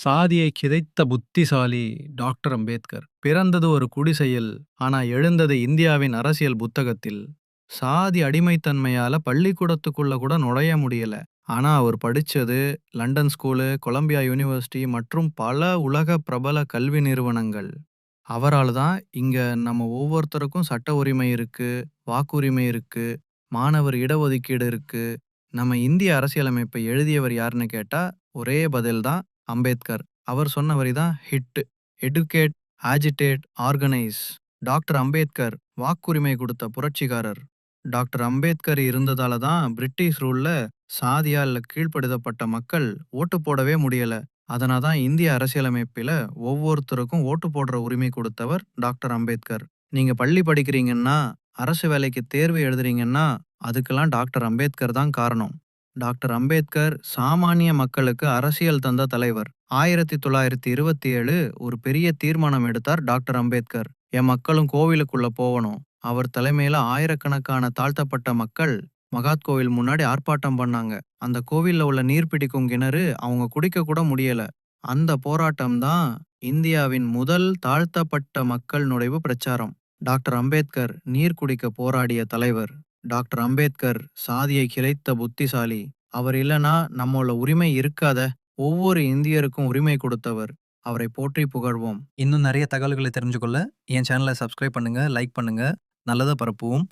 சாதியை கிதைத்த புத்திசாலி டாக்டர் அம்பேத்கர். பிறந்தது ஒரு குடிசையில் ஆனா எழுந்தது இந்தியாவின் அரசியல் புத்தகத்தில். சாதி அடிமைத்தன்மையால பள்ளிக்கூடத்துக்குள்ள கூட நுழைய முடியல. ஆனா அவர் படிச்சது லண்டன் ஸ்கூலு கொலம்பியா யூனிவர்சிட்டி மற்றும் பல உலக பிரபல கல்வி நிறுவனங்கள். அவரால் தான் இங்க நம்ம ஒவ்வொருத்தருக்கும் சட்ட உரிமை இருக்கு வாக்குரிமை இருக்கு மாணவர் இடஒதுக்கீடு இருக்கு. நம்ம இந்திய அரசியலமைப்பை எழுதியவர் யாருன்னு கேட்டா ஒரே பதில் தான் அம்பேத்கர். அவர் சொன்ன வரி தான் hit educate agitate organize doctor Ambedkar வாக்குரிமை கொடுத்த புரட்சிகாரர். டாக்டர் அம்பேத்கர் இருந்ததால தான் பிரிட்டிஷ் ரூல்ல சாதியால் கீழ்ப்படுத்தப்பட்ட மக்கள் ஓட்டு போடவே முடியல. அதனால தான் இந்திய அரசியலமைப்பில் ஒவ்வொருத்தருக்கும் ஓட்டு போடுற உரிமை கொடுத்தவர் டாக்டர் அம்பேத்கர். நீங்க பள்ளி படிக்கிறீங்கன்னா அரசு வேலைக்கு தேர்வு எழுதுறீங்கன்னா அதுக்கெல்லாம் டாக்டர் அம்பேத்கர் தான் காரணம். டாக்டர் அம்பேத்கர் சாமானிய மக்களுக்கு அரசியல் தந்த தலைவர். ஆயிரத்தி தொள்ளாயிரத்தி இருபத்தி ஏழு ஒரு பெரிய தீர்மானம் எடுத்தார் டாக்டர் அம்பேத்கர். என் மக்களும் கோவிலுக்குள்ள போகணும் அவர் தலைமையில ஆயிரக்கணக்கான தாழ்த்தப்பட்ட மக்கள் மகாத் கோவில் முன்னாடி ஆர்ப்பாட்டம் பண்ணாங்க. அந்த கோவில்ல உள்ள நீர் பிடிக்கும் கிணறு அவங்க குடிக்க கூட முடியல. அந்த போராட்டம் தான் இந்தியாவின் முதல் தாழ்த்தப்பட்ட மக்கள் நுழைவு பிரச்சாரம். டாக்டர் அம்பேத்கர் நீர் குடிக்க போராடிய தலைவர். டாக்டர் அம்பேத்கர் சாதியை கிளைத்த புத்திசாலி. அவர் இல்லனா நம்மள உரிமை இருக்காத ஒவ்வொரு இந்தியருக்கும் உரிமை கொடுத்தவர். அவரை போற்றி புகழ்வோம். இன்னும் நிறைய தகவல்களை தெரிஞ்சுக்கொள்ள என் சேனலை சப்ஸ்கிரைப் பண்ணுங்க லைக் பண்ணுங்க. நல்லதை பரப்புவோம்.